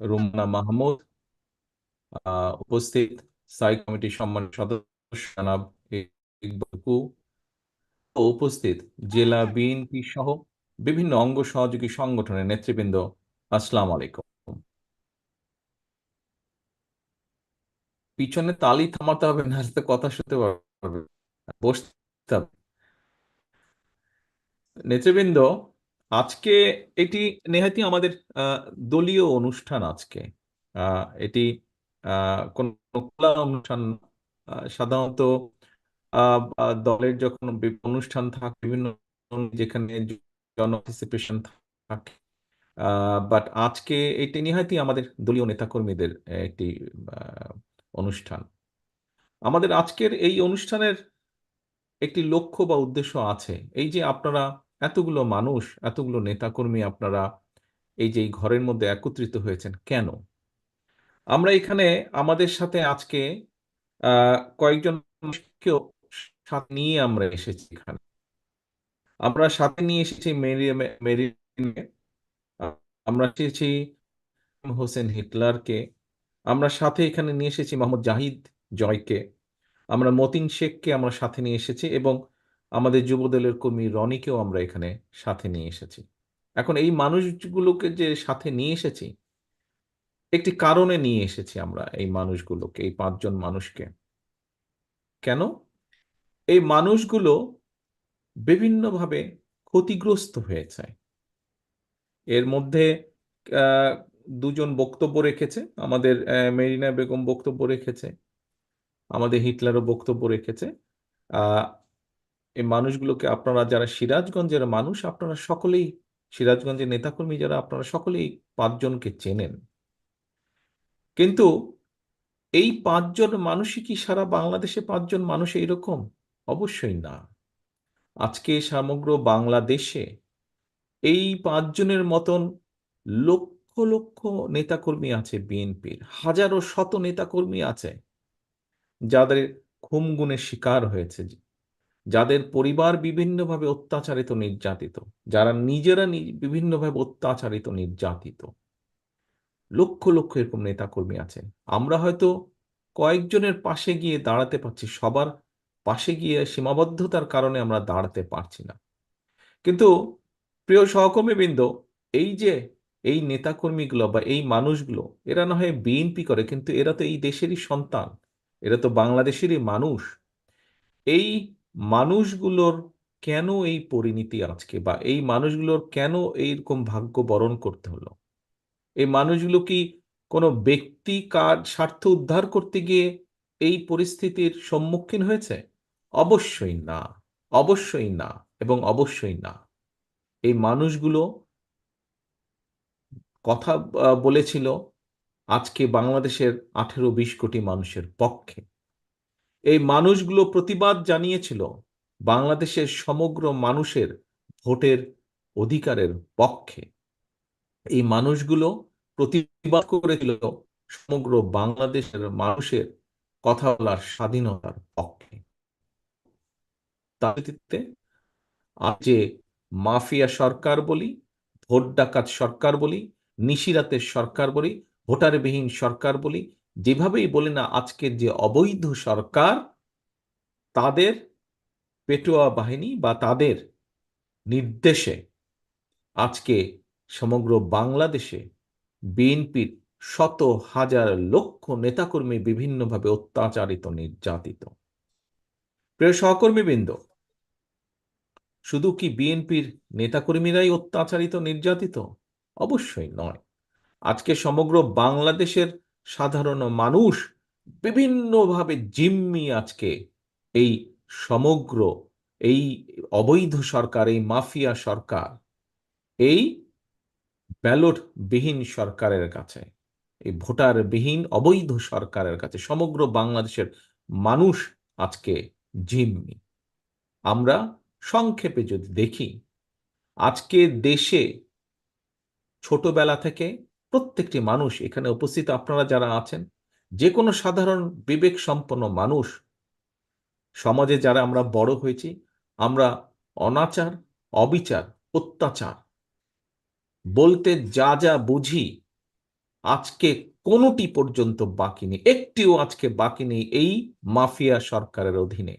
রুমানা মাহমুদ। উপস্থিত স্থায়ী কমিটির সম্মানিত সদস্য জনাব ইকবাল ও উপস্থিত জেলা বিএনপি সহ বিভিন্ন অঙ্গ সহযোগী সংগঠনের নেতৃবৃন্দ, আসসালামু আলাইকুম। পিছনে তালি থামাতে হবে, না তো কথা শুনতে পারবে। বসতে হবে। নেতৃবৃন্দ আজকে এটি নেহাতি আমাদের দলীয় অনুষ্ঠান আজকে। এটি অনুষ্ঠান সাধারণত দলের যখন অনুষ্ঠান থাকে, বিভিন্ন যেখানে জন পার্টিসিপেশন থাকে। বাট আজকে এটি নিহাতি আমাদের দলীয় নেতাকর্মীদের একটি অনুষ্ঠান। আমাদের আজকের এই অনুষ্ঠানের একটি লক্ষ্য বা উদ্দেশ্য আছে। এই যে আপনারা এতগুলো মানুষ, এতগুলো নেতাকর্মী আপনারা এই যে ঘরের মধ্যে একত্রিত হয়েছেন কেন? আমরা এখানে আমাদের সাথে আজকে কয়েকজন মানুষকেও নিয়ে আমরা এসেছি এখানে। আমরা সাথে নিয়ে এসেছি মেরি মেরি আমরা এসেছি হোসেন হিটলারকে, আমরা সাথে এখানে নিয়ে এসেছি মোহাম্মদ জাহিদ জয়কে, আমরা মতিন শেখকে আমরা সাথে নিয়ে এসেছি এবং আমাদের যুবদলের কর্মী রনিকেও আমরা এখানে সাথে নিয়ে এসেছি। এখন এই মানুষগুলোকে যে সাথে নিয়ে এসেছি, একটি কারণে নিয়ে এসেছি আমরা এই মানুষগুলোকে, এই পাঁচজন মানুষকে। কেন? এই মানুষগুলো বিভিন্নভাবে ক্ষতিগ্রস্ত হয়েছে। এর মধ্যে দুজন বক্তব্য রেখেছে, আমাদের মেরিনা বেগম বক্তব্য রেখেছে, আমাদের হিটলারও বক্তব্য রেখেছে এই মানুষগুলোকে আপনারা যারা সিরাজগঞ্জের মানুষ, আপনারা সকলেই, সিরাজগঞ্জের নেতাকর্মী যারা, আপনারা সকলেই পাঁচজনকে চেনেন। কিন্তু এই পাঁচজন মানুষই কি সারা বাংলাদেশে পাঁচজন মানুষ এইরকম? অবশ্যই না। আজকে সমগ্র বাংলাদেশে এই পাঁচজনের মতন লক্ষ লক্ষ নেতাকর্মী আছে বিএনপির, হাজারো শত নেতাকর্মী আছে, যাদের খুন গুণের শিকার হয়েছে। যাদের পরিবার বিভিন্নভাবে অত্যাচারিত, নির্যাতিত। যারা নিজেরা বিভিন্নভাবে অত্যাচারিত, নির্যাতিত। লক্ষ লক্ষ এরকম নেতাকর্মী আছে আমরা হয়তো কয়েকজনের পাশে গিয়ে দাঁড়াতে পারছি, সবার পাশে গিয়ে সীমাবদ্ধতার কারণে আমরা দাঁড়াতে পারছি না। কিন্তু প্রিয় সহকর্মীবৃন্দ এই যে এই নেতাকর্মীগুলো বা এই মানুষগুলো, এরা না হয় বিএনপি করে, কিন্তু এরা তো এই দেশেরই সন্তান। এরা তো বাংলাদেশেরই মানুষ। এই মানুষগুলোর কেন এই পরিণতি আজকে বা এই মানুষগুলোর কেন এইরকম ভাগ্য বরণ করতে হলো? এই মানুষগুলো কি কোনো ব্যক্তি কার স্বার্থ উদ্ধার করতে গিয়ে এই পরিস্থিতির সম্মুখীন হয়েছে? অবশ্যই না অবশ্যই না এবং অবশ্যই না। এই মানুষগুলো কথা বলেছিল, আজকে বাংলাদেশের আঠেরো বিশ কোটি মানুষের পক্ষে। এই মানুষগুলো প্রতিবাদ জানিয়েছিল বাংলাদেশের সমগ্র মানুষের ভোটের অধিকারের পক্ষে। এই মানুষগুলো প্রতিবাদ করেছিল সমগ্র বাংলাদেশের মানুষের কথা বলার স্বাধীনতার পক্ষে। আজ যে মাফিয়া সরকার বলি, ভোট ডাকাত সরকার বলি, নিশিরাতের সরকার বলি, ভোটারবিহীন সরকার বলি যেভাবেই বলি না আজকের যে অবৈধ সরকার তাদের পেটোয়া বাহিনী বা তাদের নির্দেশে আজকে সমগ্র বাংলাদেশে বিএনপির শত হাজার লক্ষ নেতাকর্মী বিভিন্নভাবে অত্যাচারিত, নির্যাতিত। প্রিয় সহকর্মীবৃন্দ, শুধু কি বিএনপির নেতাকর্মীরাই অত্যাচারিত, নির্যাতিত? অবশ্যই নয়। আজকে সমগ্র বাংলাদেশের সাধারণ মানুষ বিভিন্নভাবে জিম্মি আজকে এই সমগ্র, এই অবৈধ সরকার, এই মাফিয়া সরকার, এই ব্যালট বিহীন সরকারের কাছে, এই ভোটার বিহীন অবৈধ সরকারের কাছে, সমগ্র বাংলাদেশের মানুষ আজকে জিম্মি। আমরা সংক্ষেপে যদি দেখি, আজকে দেশে ছোটবেলা থেকে প্রত্যেকটি মানুষ এখানে উপস্থিত। আপনারা যারা আছেন যে কোনো সাধারণ বিবেক সম্পন্ন মানুষ, সমাজে যারা আমরা বড় হয়েছি, আমরা অনাচার, অবিচার, অত্যাচার, বলতে যা যা বুঝি, আজকে কোনোটি পর্যন্ত বাকি নেই। একটিও আজকে বাকি নেই এই মাফিয়া সরকারের অধীনে,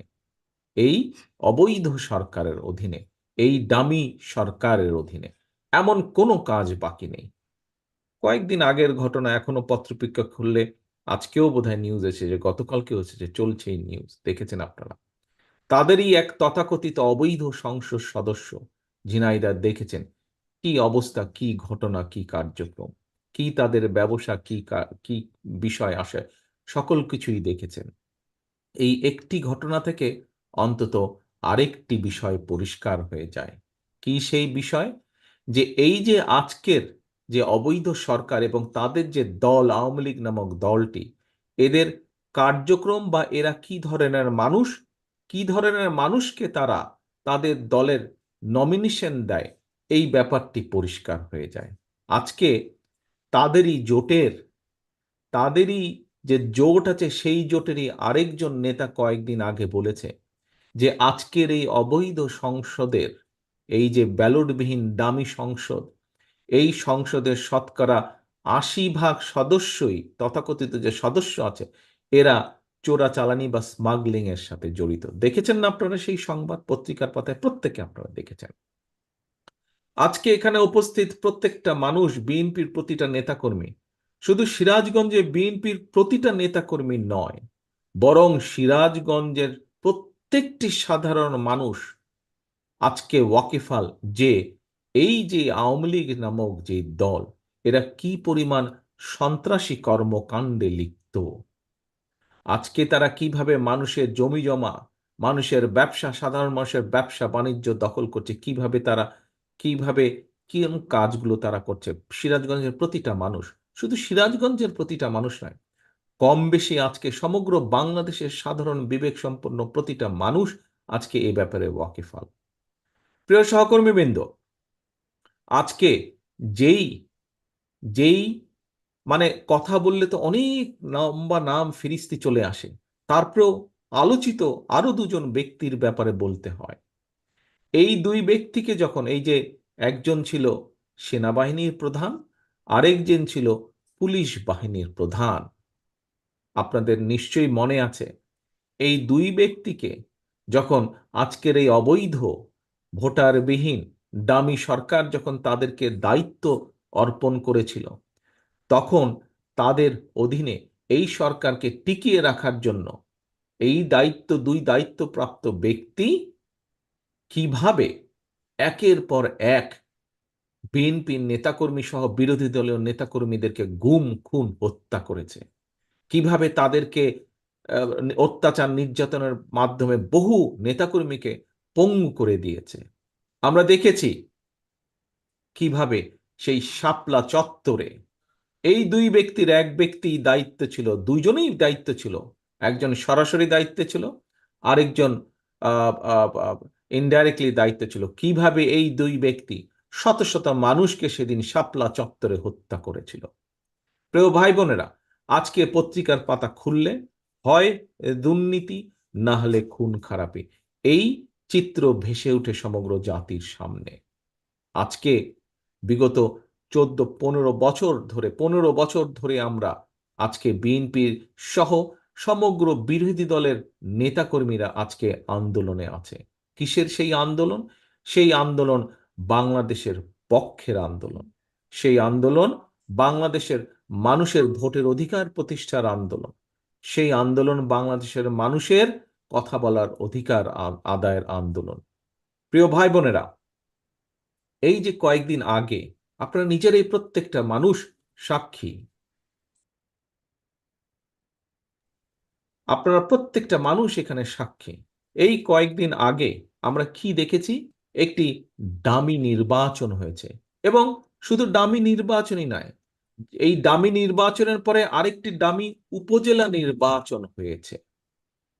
এই অবৈধ সরকারের অধীনে, এই দামি সরকারের অধীনে। এমন কোনো কাজ বাকি নেই। কয়েকদিন আগের ঘটনা এখনও পত্রপিকা খুললে আজকেও বোধহয় নিউজ এসেছে এসেছে চলছে এই নিউজ দেখেছেন আপনারা। তাদেরই এক তথাকথিত অবৈধ সংসদ সদস্য ঝিনাইদার দেখেছেন কি অবস্থা, কি ঘটনা, কি কার্যক্রম, কি তাদের ব্যবসা কি কি বিষয় আসে, সকল কিছুই দেখেছেন। এই একটি ঘটনা থেকে অন্তত আরেকটি বিষয় পরিষ্কার হয়ে যায়। কি সেই বিষয়? যে এই যে আজকের যে অবৈধ সরকার এবং তাদের যে দল, আওয়ামী লীগ নামক দলটি, এদের কার্যক্রম বা এরা কি ধরনের মানুষ, কি ধরনের মানুষকে তারা তাদের দলের নমিনেশন দেয়, এই ব্যাপারটি পরিষ্কার হয়ে যায়। আজকে তাদেরই জোটের, তাদেরই যে জোট আছে, সেই জোটেরই আরেকজন নেতা কয়েকদিন আগে বলেছে যে আজকের এই অবৈধ সংসদের, এই যে ব্যালটবিহীন দামি সংসদ এই সংসদের শতকরা আশি ভাগ সদস্যই তথাকথিত যে সদস্য আছে, এরা চোরাচালানি বা স্মাগলিং এর সাথে জড়িত। দেখেছেন না আপনারা সেই সংবাদ পত্রিকার পাতায়? প্রত্যেকে আপনারা দেখেছেন। আজকে এখানে উপস্থিত প্রত্যেকটা মানুষ বিএনপির প্রতিটা নেতাকর্মী। শুধু সিরাজগঞ্জে বিএনপির প্রতিটা নেতাকর্মী নয়, বরং সিরাজগঞ্জের প্রত্যেকটি সাধারণ মানুষ আজকে ওয়াকিফাল যে এই যে আওয়ামী লীগ নামক যে দল, এরা কি পরিমাণ সন্ত্রাসী কর্মকাণ্ডে লিপ্ত? আজকে তারা কীভাবে মানুষের জমি জমা, মানুষের ব্যবসা, সাধারণ মানুষের ব্যবসা বাণিজ্য দখল করছে, কীভাবে তারা, কীভাবে কি কাজগুলো তারা করছে? সিরাজগঞ্জের প্রতিটা মানুষ, শুধু সিরাজগঞ্জের প্রতিটা মানুষ নয় কম বেশি আজকে সমগ্র বাংলাদেশের সাধারণ বিবেক সম্পন্ন প্রতিটা মানুষ আজকে এই ব্যাপারে ওয়াকিফাল। প্রিয় সহকর্মীবৃন্দ আজকে যেই যেই মানে কথা বললে তো অনেক লম্বা নাম ফিরিস্তি চলে আসে। তারপরেও আলোচিত আরও দুজন ব্যক্তির ব্যাপারে বলতে হয়। এই দুই ব্যক্তিকে যখন, এই যে একজন ছিল সেনাবাহিনীর প্রধান আরেকজন ছিল পুলিশ বাহিনীর প্রধান। আপনাদের নিশ্চয়ই মনে আছে, এই দুই ব্যক্তিকে যখন আজকের এই অবৈধ ভোটারবিহীন দামি সরকার যখন তাদেরকে দায়িত্ব অর্পণ করেছিল, তখন তাদের অধীনে এই সরকারকে টিকিয়ে রাখার জন্য এই দায়িত্ব, দুই দায়িত্বপ্রাপ্ত ব্যক্তি কীভাবে একের পর এক বিএনপির নেতাকর্মী সহ বিরোধী দলীয় নেতাকর্মীদেরকে গুম, খুন, হত্যা করেছে? কীভাবে তাদেরকে অত্যাচার নির্যাতনের মাধ্যমে বহু নেতাকর্মীকে পঙ্গু করে দিয়েছে? আমরা দেখেছি কীভাবে সেই শাপলা চত্বরে এই দুই ব্যক্তির এক ব্যক্তি দায়িত্ব ছিল, দুইজনেই দায়িত্ব ছিল। একজন সরাসরি দায়িত্বে ছিল, আরেকজন ইনডাইরেক্টলি দায়িত্ব ছিল। কীভাবে এই দুই ব্যক্তি শত শত মানুষকে সেদিন শাপলা চত্বরে হত্যা করেছিল। প্রিয় ভাই বোনেরা আজকে পত্রিকার পাতা খুললে হয় দুর্নীতি, না হলে খুন খারাপি। এই চিত্র ভেসে উঠে সমগ্র জাতির সামনে। আজকে বিগত চোদ্দ, পনেরো বছর ধরে, পনেরো বছর ধরে আমরা আজকে বিএনপির সহ সমগ্র বিরোধী দলের নেতাকর্মীরা আজকে আন্দোলনে আছে। কিসের সেই আন্দোলন? সেই আন্দোলন বাংলাদেশের পক্ষের আন্দোলন। সেই আন্দোলন বাংলাদেশের মানুষের ভোটের অধিকার প্রতিষ্ঠার আন্দোলন। সেই আন্দোলন বাংলাদেশের মানুষের কথা বলার অধিকার আদায়ের আন্দোলন। প্রিয় ভাই বোনেরা এই যে কয়েকদিন আগে আপনারা নিজের এই প্রত্যেকটা মানুষ সাক্ষী। আপনারা প্রত্যেকটা মানুষ এখানে সাক্ষী। এই কয়েকদিন আগে আমরা কি দেখেছি? একটি দামি নির্বাচন হয়েছে। এবং শুধু দামি নির্বাচনই নয়, এই দামি নির্বাচনের পরে আরেকটি দামি উপজেলা নির্বাচন হয়েছে।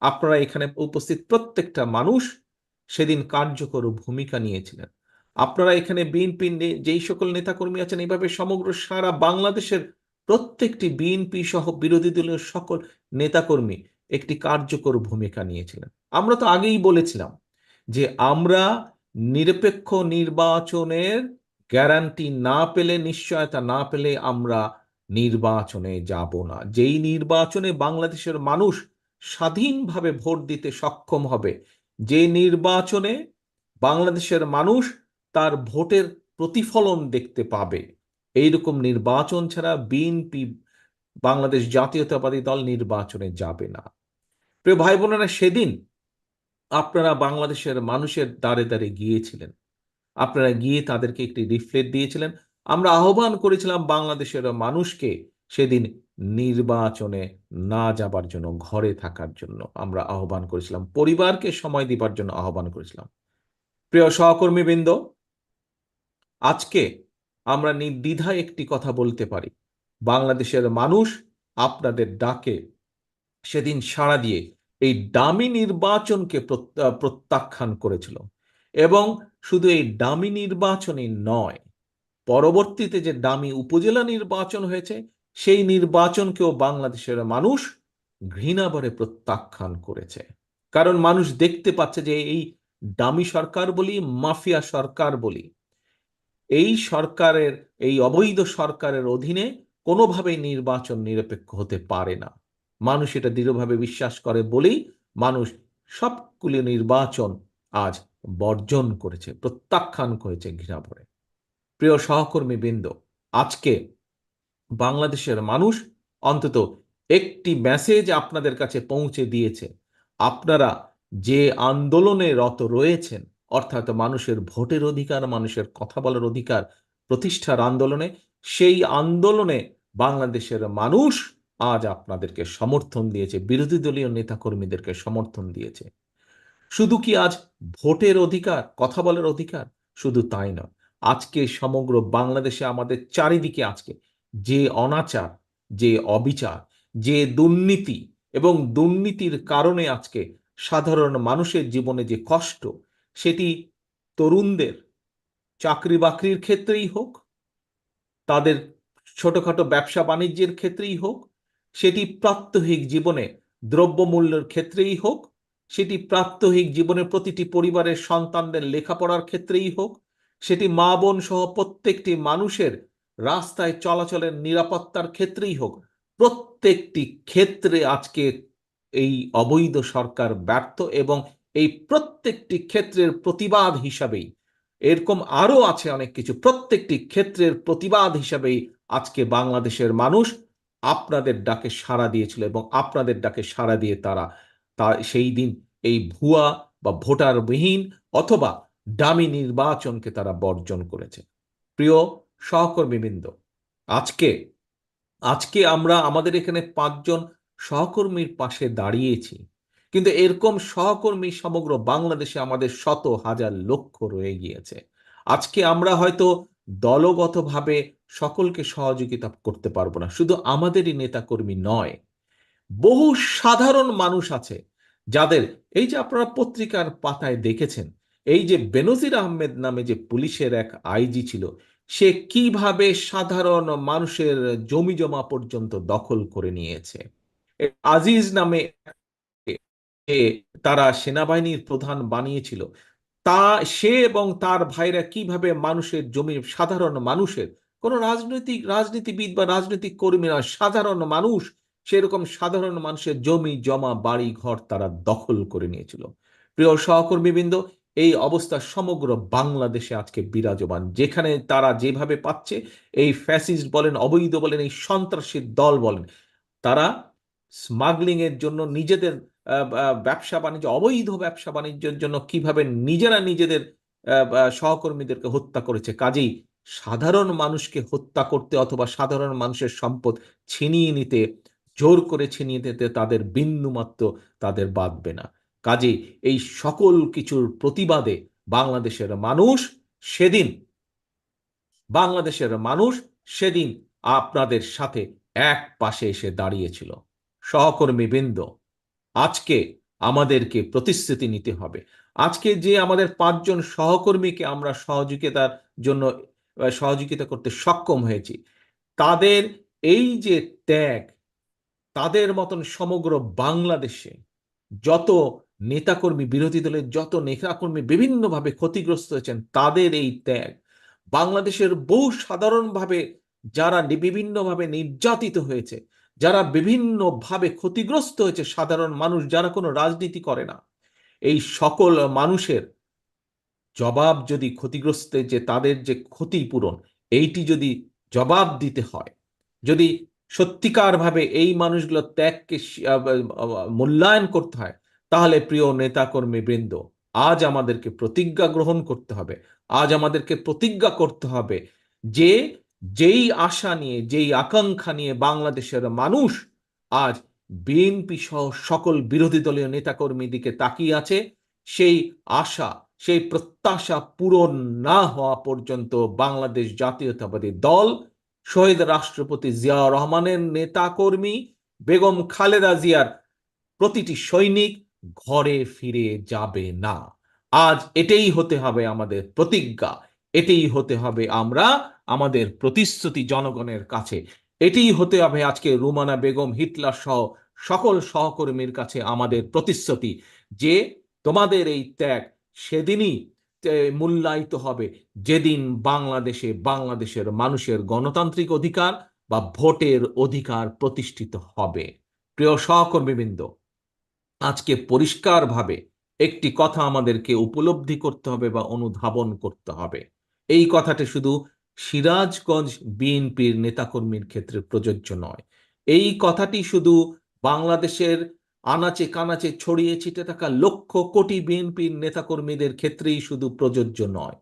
আপনারা এখানে উপস্থিত প্রত্যেকটা মানুষ সেদিন কার্যকর ভূমিকা নিয়েছিলেন। আপনারা এখানে বিএনপি যেই সকল নেতাকর্মী আছেন এইভাবে সমগ্র সারা বাংলাদেশের প্রত্যেকটি বিএনপি সহ বিরোধী দলীয় সকল নেতাকর্মী একটি কার্যকর ভূমিকা নিয়েছিলেন। আমরা তো আগেই বলেছিলাম যে আমরা নিরপেক্ষ নির্বাচনের গ্যারান্টি না পেলে, নিশ্চয়তা না পেলে আমরা নির্বাচনে যাব না। যেই নির্বাচনে বাংলাদেশের মানুষ স্বাধীনভাবে ভোট দিতে সক্ষম হবে। যে নির্বাচনে বাংলাদেশের মানুষ তার ভোটের প্রতিফলন দেখতে পাবে, এইরকম নির্বাচন ছাড়া বিএনপি, বাংলাদেশ জাতীয়তাবাদী দল নির্বাচনে যাবে না। প্রিয় ভাই বোনেরা সেদিন আপনারা বাংলাদেশের মানুষের দ্বারে দ্বারে গিয়েছিলেন। আপনারা গিয়ে তাদেরকে একটি রিফ্লেট দিয়েছিলেন। আমরা আহ্বান করেছিলাম বাংলাদেশের মানুষকে সেদিন নির্বাচনে না যাবার জন্য, ঘরে থাকার জন্য আমরা আহ্বান করেছিলাম। পরিবারকে সময় দিবার জন্য আহ্বান করেছিলাম। প্রিয় সহকর্মীবৃন্দ, আজকে আমরা নির্দ্বিধায় একটি কথা বলতে পারি। বাংলাদেশের মানুষ আপনাদের ডাকে সেদিন সাড়া দিয়ে এই ডামি নির্বাচনকে প্রত্যাখ্যান করেছিল। এবং শুধু এই ডামি নির্বাচনই নয়, পরবর্তীতে যে ডামি উপজেলা নির্বাচন হয়েছে সেই নির্বাচনকেও বাংলাদেশের মানুষ ঘৃণাভরে প্রত্যাখ্যান করেছে। কারণ মানুষ দেখতে পাচ্ছে যে এই ডামি সরকার বলি, মাফিয়া সরকার বলি, এই সরকারের, এই অবৈধ সরকারের অধীনে কোনোভাবেই নির্বাচন নিরপেক্ষ হতে পারে না। মানুষ এটা দৃঢ়ভাবে বিশ্বাস করে বলেই মানুষ সবগুলি নির্বাচন আজ বর্জন করেছে, প্রত্যাখ্যান করেছে ঘৃণা ভরে। প্রিয় সহকর্মী বৃন্দ আজকে বাংলাদেশের মানুষ অন্তত একটি মেসেজ আপনাদের কাছে পৌঁছে দিয়েছে। আপনারা যে আন্দোলনে রত রয়েছেন, অর্থাৎ মানুষের ভোটের অধিকার, মানুষের কথা বলার অধিকার প্রতিষ্ঠার আন্দোলনে, সেই আন্দোলনে বাংলাদেশের মানুষ আজ আপনাদেরকে সমর্থন দিয়েছে, বিরোধী দলীয় নেতাকর্মীদেরকে সমর্থন দিয়েছে। শুধু কি আজ ভোটের অধিকার, কথা বলার অধিকার? শুধু তাই নয়। আজকে সমগ্র বাংলাদেশে আমাদের চারিদিকে আজকে যে অনাচার, যে অবিচার, যে দুর্নীতি এবং দুর্নীতির কারণে আজকে সাধারণ মানুষের জীবনে যে কষ্ট, সেটি তরুণদের চাকরি বাকরির ক্ষেত্রেই হোক, তাদের ছোটখাটো ব্যবসা বাণিজ্যের ক্ষেত্রেই হোক, সেটি প্রাত্যহিক জীবনে দ্রব্যমূল্যের ক্ষেত্রেই হোক, সেটি প্রাত্যহিক জীবনের প্রতিটি পরিবারের সন্তানদের লেখাপড়ার ক্ষেত্রেই হোক, সেটি মা বোন সহ প্রত্যেকটি মানুষের রাস্তায় চলাচলের নিরাপত্তার ক্ষেত্রেই হোক, প্রত্যেকটি ক্ষেত্রে আজকে এই অবৈধ সরকার ব্যর্থ এবং এই প্রত্যেকটি ক্ষেত্রের প্রতিবাদ হিসাবেই, এরকম আরও আছে অনেক কিছু, প্রত্যেকটি ক্ষেত্রের প্রতিবাদ হিসাবেই আজকে বাংলাদেশের মানুষ আপনাদের ডাকে সাড়া দিয়েছিল এবং আপনাদের ডাকে সাড়া দিয়ে তারা, তা সেই দিন এই ভুয়া বা ভোটারবিহীন অথবা ডামি নির্বাচনকে তারা বর্জন করেছে। প্রিয় সহকর্মীবৃন্দ। আজকে আজকে আমরা আমাদের এখানে পাঁচজন সহকর্মীর পাশে দাঁড়িয়েছি। কিন্তু এরকম সহকর্মী সমগ্র বাংলাদেশে আমাদের শত হাজার লক্ষ রয়ে গিয়েছে। আজকে আমরা হয়তো দলগতভাবে সকলকে সহযোগিতা করতে পারব না। শুধু আমাদেরই নেতাকর্মী নয়, বহু সাধারণ মানুষ আছে যাদের, এই যে আপনারা পত্রিকার পাতায় দেখেছেন, এই যে বেনজির আহমেদ নামে যে পুলিশের এক আইজি ছিল সে কীভাবে সাধারণ মানুষের জমি জমা পর্যন্ত দখল করে নিয়েছে? আজিজ নামে তারা সেনাবাহিনীর প্রধান বানিয়েছিল। তা সে এবং তার ভাইরা কীভাবে মানুষের জমি, সাধারণ মানুষের, কোন রাজনৈতিক রাজনীতিবিদ বা রাজনৈতিক কর্মীরা সাধারণ মানুষ, সেরকম সাধারণ মানুষের জমি, জমা, বাড়ি, ঘর তারা দখল করে নিয়েছিল। প্রিয় সহকর্মীবৃন্দ এই অবস্থা সমগ্র বাংলাদেশে আজকে বিরাজমান। যেখানে তারা যেভাবে পাচ্ছে, এই ফ্যাসিস্ট বলেন, অবৈধ বলেন, এই সন্ত্রাসীর দল বলেন, তারা স্মাগলিং এর জন্য নিজেদের ব্যবসা বাণিজ্য, অবৈধ ব্যবসা বাণিজ্যের জন্য কীভাবে নিজেরা নিজেদের সহকর্মীদেরকে হত্যা করেছে। কাজেই সাধারণ মানুষকে হত্যা করতে অথবা সাধারণ মানুষের সম্পদ ছিনিয়ে নিতে, জোর করে ছিনিয়ে দিতে তাদের বিন্দুমাত্র তাদের বাঁধবে না। কাজে এই সকল কিছুর প্রতিবাদে বাংলাদেশের মানুষ সেদিন, বাংলাদেশের মানুষ সেদিন আপনাদের সাথে এক পাশে এসে দাঁড়িয়েছিল। সহকর্মী বৃন্দ, আজকে আমাদেরকে প্রতিশ্রুতি নিতে হবে। আজকে যে আমাদের পাঁচজন সহকর্মীকে আমরা সহযোগিতার জন্য সহযোগিতা করতে সক্ষম হয়েছি, তাদের এই যে ত্যাগ, তাদের মতন সমগ্র বাংলাদেশে যত নেতাকর্মী, বিরোধী দলের যত নেতাকর্মী বিভিন্নভাবে ক্ষতিগ্রস্ত হয়েছেন, তাদের এই ত্যাগ। বাংলাদেশের বহু সাধারণভাবে যারা বিভিন্নভাবে নির্যাতিত হয়েছে, যারা বিভিন্নভাবে ক্ষতিগ্রস্ত হয়েছে সাধারণ মানুষ, যারা কোনো রাজনীতি করে না, এই সকল মানুষের জবাব যদি ক্ষতিগ্রস্ত যে তাদের যে ক্ষতিপূরণ, এইটি যদি জবাব দিতে হয়, যদি সত্যিকারভাবে এই মানুষগুলো ত্যাগকে মূল্যায়ন করতে হয় তাহলে প্রিয় নেতাকর্মী বৃন্দ, আজ আমাদেরকে প্রতিজ্ঞা গ্রহণ করতে হবে। আজ আমাদেরকে প্রতিজ্ঞা করতে হবে যে, যেই আশা নিয়ে, যেই আকাঙ্ক্ষা নিয়ে বাংলাদেশের মানুষ আজ বিএনপি সহ সকল বিরোধী দলীয় নেতাকর্মী দিকে তাকিয়ে আছে, সেই আশা, সেই প্রত্যাশা পূরণ না হওয়া পর্যন্ত বাংলাদেশ জাতীয়তাবাদী দল, শহীদ রাষ্ট্রপতি জিয়া রহমানের নেতাকর্মী বেগম খালেদা জিয়ার প্রতিটি সৈনিক ঘরে ফিরে যাবে না। আজ এটাই হতে হবে আমাদের প্রতিজ্ঞা। এটাই হতে হবে আমরা আমাদের প্রতিশ্রুতি জনগণের কাছে। এটাই হতে হবে আজকে রুমানা বেগম, হিটলার সহ সকল সহকর্মীর কাছে আমাদের প্রতিশ্রুতি যে তোমাদের এই ত্যাগ সেদিনই মূল্যায়িত হবে। যেদিন বাংলাদেশে বাংলাদেশের মানুষের গণতান্ত্রিক অধিকার বা ভোটের অধিকার প্রতিষ্ঠিত হবে। প্রিয় সহকর্মীবৃন্দ আজকে পরিষ্কারভাবে একটি কথা আমাদেরকে উপলব্ধি করতে হবে বা অনুধাবন করতে হবে। এই কথাটি শুধু সিরাজগঞ্জ বিএনপির নেতাকর্মীর ক্ষেত্রে প্রযোজ্য নয়। এই কথাটি শুধু বাংলাদেশের আনাচে কানাচে ছড়িয়ে ছিটে থাকা লক্ষ কোটি বিএনপির নেতাকর্মীদের ক্ষেত্রেই শুধু প্রযোজ্য নয়।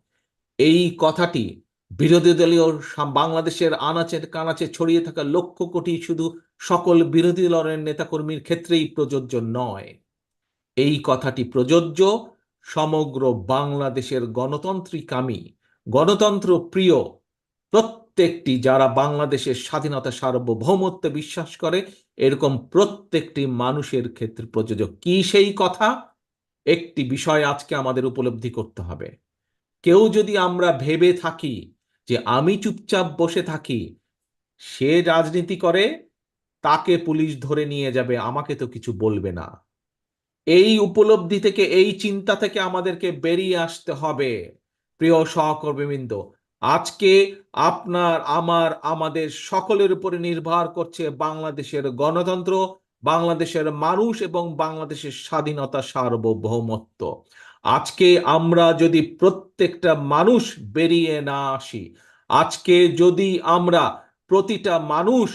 এই কথাটি বিরোধী দলীয় বাংলাদেশের আনাচে কানাচে ছড়িয়ে থাকা লক্ষ কোটি শুধু সকল বিরোধী দলের নেতাকর্মীর ক্ষেত্রেই প্রযোজ্য নয়। এই কথাটি প্রযোজ্য, সমগ্র বাংলাদেশের গণতন্ত্রিকামী গণতন্ত্র প্রিয়, প্রত্যেকটি যারা বাংলাদেশের স্বাধীনতা সার্বভৌমত্ব বিশ্বাস করে, এরকম প্রত্যেকটি মানুষের ক্ষেত্রে প্রযোজ্য কি সেই কথা? একটি বিষয় আজকে আমাদের উপলব্ধি করতে হবে। কেউ যদি আমরা ভেবে থাকি যে আমি চুপচাপ বসে থাকি, সে রাজনীতি করে, তাকে পুলিশ ধরে নিয়ে যাবে, আমাকে তো কিছু বলবে না। এই উপলব্ধি থেকে, এই চিন্তা থেকে আমাদেরকে বেরিয়ে আসতে হবে, প্রিয় সহকর্মীবৃন্দ। আজকে আপনার, আমার, আমাদের সকলের উপরে নির্ভর করছে বাংলাদেশের গণতন্ত্র, বাংলাদেশের মানুষ এবং বাংলাদেশের স্বাধীনতা সার্বভৌমত্ব। আজকে আমরা যদি প্রত্যেকটা মানুষ বেরিয়ে না আসি, আজকে যদি আমরা প্রতিটা মানুষ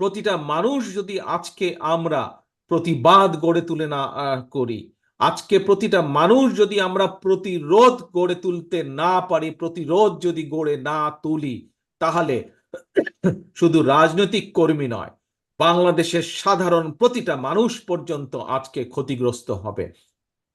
প্রতিটা মানুষ যদি আজকে আমরা প্রতিবাদ গড়ে তুলে না করি, আজকে প্রতিটা মানুষ যদি আমরা প্রতিরোধ গড়ে তুলতে না পারি, প্রতিরোধ যদি গড়ে না তুলি, তাহলে শুধু রাজনৈতিক কর্মী নয়, বাংলাদেশের সাধারণ প্রতিটা মানুষ পর্যন্ত আজকে ক্ষতিগ্রস্ত হবে।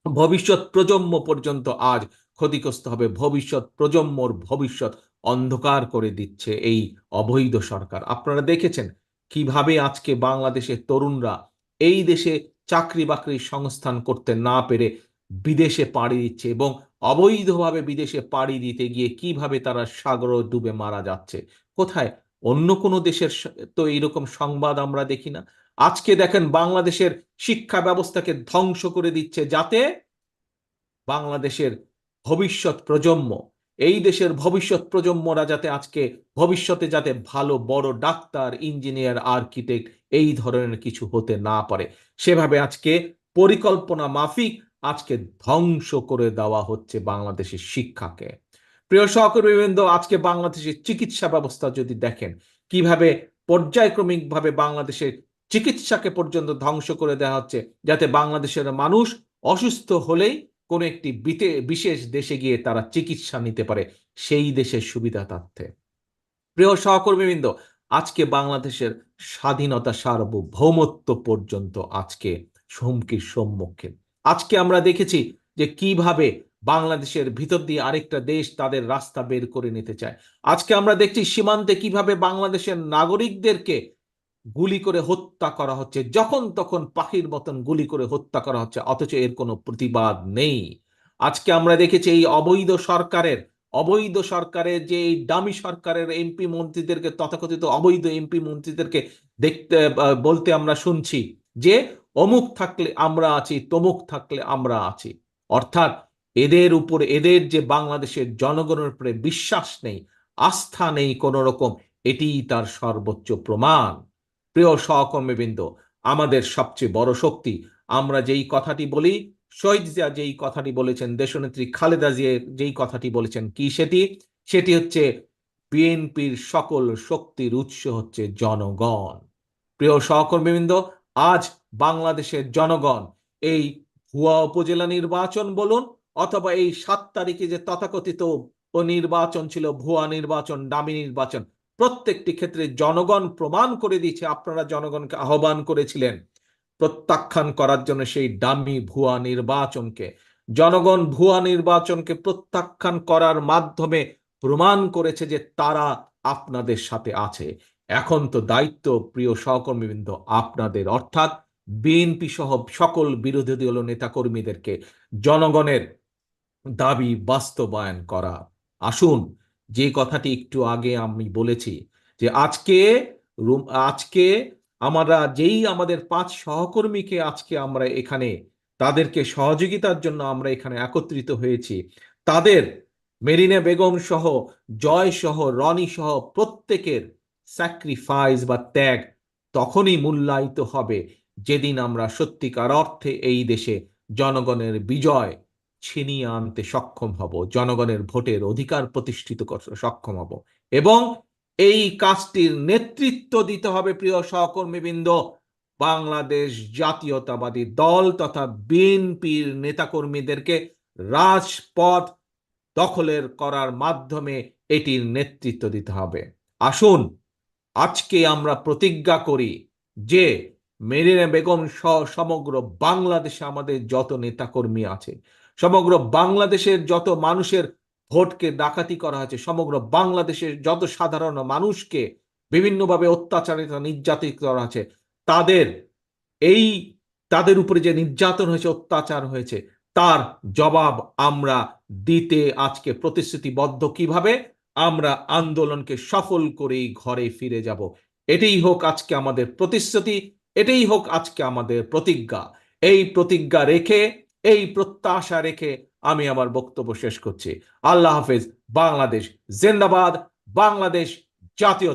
ভবিষ্যৎ প্রজন্ম পর্যন্ত আজ ক্ষতিগ্রস্ত হবে। ভবিষ্যৎ প্রজন্মর ভবিষ্যৎ অন্ধকার করে দিচ্ছে এই অবৈধ সরকার। আপনারা দেখেছেন কীভাবে আজকে বাংলাদেশের তরুণরা এই দেশে চাকরি বাকরি সংস্থান করতে না পেরে বিদেশে পাড়ি দিচ্ছে এবং অবৈধভাবে বিদেশে পাড়ি দিতে গিয়ে কীভাবে তারা সাগর ডুবে মারা যাচ্ছে। কোথায়? অন্য কোনো দেশের তো এইরকম সংবাদ আমরা দেখি না। আজকে দেখেন বাংলাদেশের শিক্ষা ব্যবস্থাকে ধ্বংস করে দিচ্ছে যাতে বাংলাদেশের ভবিষ্যৎ প্রজন্ম, এই দেশের ভবিষ্যৎ প্রজন্মরা যাতে আজকে ভবিষ্যতে যাতে ভালো, বড় ডাক্তার, ইঞ্জিনিয়ার, আর্কিটেক্ট এই ধরনের কিছু হতে না পারে। সেভাবে আজকে পরিকল্পনা মাফিক আজকে ধ্বংস করে দেওয়া হচ্ছে বাংলাদেশের শিক্ষাকে। প্রিয় সহকর্মীবৃন্দ, আজকে বাংলাদেশের চিকিৎসা ব্যবস্থা যদি দেখেন, কীভাবে পর্যায়ক্রমিকভাবে বাংলাদেশের চিকিৎসাকে পর্যন্ত ধ্বংস করে দেওয়া হচ্ছে, যাতে বাংলাদেশের মানুষ অসুস্থ হলেই কোনো একটি বিশেষ দেশে গিয়ে তারা চিকিৎসা নিতে পারে। সেই দেশের সুবিধা তার্থে প্রিয় সহকর্মীবৃন্দ, আজকে বাংলাদেশের স্বাধীনতা সার্বভৌমত্ব পর্যন্ত আজকে হুমকির সম্মুখীন। আজকে আমরা দেখেছি যে কীভাবে বাংলাদেশের ভিতর দিয়ে আরেকটা দেশ তাদের রাস্তা বের করে নিতে চায়। আজকে আমরা দেখছি সীমান্তে কীভাবে বাংলাদেশের নাগরিকদেরকে গুলি করে হত্যা করা হচ্ছে। যখন তখন পাখির মতন গুলি করে হত্যা করা হচ্ছে, অথচ এর কোনো প্রতিবাদ নেই। আজকে আমরা দেখেছি এই অবৈধ সরকারের অবৈধ সরকারের যে এই দামি সরকারের এমপি মন্ত্রীদেরকে, তথাকথিত অবৈধ এমপি মন্ত্রীদেরকে দেখতে বলতে আমরা শুনছি যে অমুক থাকলে আমরা আছি, তমুক থাকলে আমরা আছি। অর্থাৎ এদের উপর, এদের যে বাংলাদেশের জনগণের উপরে বিশ্বাস নেই, আস্থা নেই কোনো রকম এটিই তার সর্বোচ্চ প্রমাণ। প্রিয় সহকর্মীবৃন্দ, আমাদের সবচেয়ে বড় শক্তি, আমরা যেই কথাটি বলি, শহীদ জিয়া যেই কথাটি বলেছেন, দেশনেত্রী খালেদা জিয়া যেই কথাটি বলেছেন, কি সেটি? সেটি হচ্ছে, বিএনপির সকল শক্তির উৎস হচ্ছে জনগণ। প্রিয় সহকর্মীবৃন্দ, আজ বাংলাদেশের জনগণ এই ভুয়া উপজেলা নির্বাচন বলুন, অথবা এই সাত তারিখে যে তথাকথিত নির্বাচন ছিল, ভুয়া নির্বাচন, দামি নির্বাচন প্রত্যেকটি ক্ষেত্রে জনগণ প্রমাণ করে দিয়েছে, আপনারা জনগণকে আহ্বান করেছিলেন প্রত্যাখ্যান করার জন্য সেই ডামি ভুয়া নির্বাচনকে। জনগণ ভুয়া নির্বাচনকে প্রত্যাখ্যান করার মাধ্যমে প্রমাণ করেছে যে তারা আপনাদের সাথে আছে। এখন তো দায়িত্ব, প্রিয় সহকর্মীবৃন্দ, আপনাদের। অর্থাৎ বিএনপি সহ সকল বিরোধী দলীয় নেতাকর্মীদেরকে জনগণের দাবি বাস্তবায়ন করা। আসুন যে কথাটি একটু আগে আমি বলেছি যে আজকে আজকে আমরা যেই আমাদের পাঁচ সহকর্মীকে আজকে আমরা এখানে তাদেরকে সহযোগিতার জন্য আমরা এখানে একত্রিত হয়েছি, তাদের মেরিনা বেগম সহ, জয় সহ, রনি সহ প্রত্যেকের স্যাক্রিফাইস বা ত্যাগ তখনই মূল্যায়িত হবে যেদিন আমরা সত্যিকার অর্থে এই দেশে জনগণের বিজয় ছিনিয়ে আনতে সক্ষম হব, জনগণের ভোটের অধিকার প্রতিষ্ঠিত করতে সক্ষম হব এবং এই কাজটির নেতৃত্ব দিতে হবে প্রিয় সহকর্মীবৃন্দ। বাংলাদেশ জাতীয়তাবাদী দল তথা বিএনপির নেতাকর্মীদেরকে রাজপথ দখলের করার মাধ্যমে এটির নেতৃত্ব দিতে হবে। আসুন, আজকে আমরা প্রতিজ্ঞা করি যে মেরিনা বেগম সহ সমগ্র বাংলাদেশে আমাদের যত নেতাকর্মী আছে সমগ্র বাংলাদেশের যত মানুষের ভোটকে ডাকাতি করা হয়েছে, সমগ্র বাংলাদেশের যত সাধারণ মানুষকে বিভিন্নভাবে অত্যাচারিত, নির্যাতিত করা হয়েছে, তাদের, এই তাদের উপরে যে নির্যাতন হয়েছে, অত্যাচার হয়েছে, তার জবাব আমরা দিতে আজকে প্রতিশ্রুতিবদ্ধ কীভাবে? আমরা আন্দোলনকে সফল করেই ঘরে ফিরে যাব। এটাই হোক আজকে আমাদের প্রতিশ্রুতি, এটাই হোক আজকে আমাদের প্রতিজ্ঞা। এই প্রতিজ্ঞা রেখে এই প্রত্যাশা রেখে আমি আমার বক্তব্য শেষ করছি। আল্লাহ হাফেজ বাংলাদেশ জিন্দাবাদ বাংলাদেশ জাতীয়